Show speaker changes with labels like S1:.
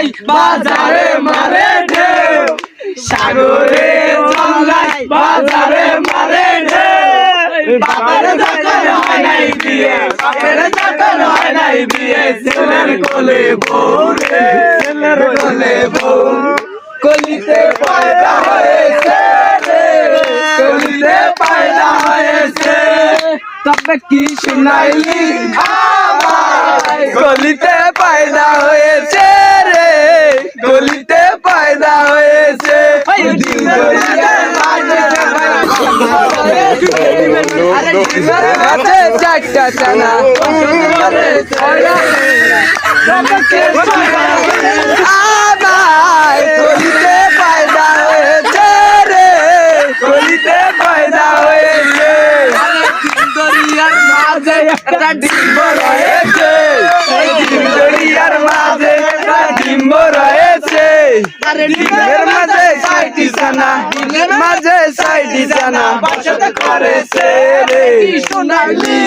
S1: জল্লাই বাজারে মারে সাগরে জল্লাই বাজারে মারে ঢেউ। বাবার হয় নাই বিয়ে, বাপের যখন হয় নাই বিয়ে, ছেলের কোলে বউ ছেলের কোলে বউ। কলিতে হয়েছে কলিতে হয়েছে। তবে কি শুনাইলি? গলিতে পয়দা হয়েছে রে গলিতে পয়দা হয়েছে দিন গলিতে আছে চারটা চানা আমায় গলিতে পয়দা হয়েছে রে। গলিতে পয়দা হয়েছে। দরিয়ার মাঝে একটা ডিম্ব রয়েছে। দরিয়ার মাঝে একটা ডিম্ব রয়েছে। ডিমের মাঝে সাইটি মাঝে সাইটি জানা। বাসাতে করেছে রে সোনালি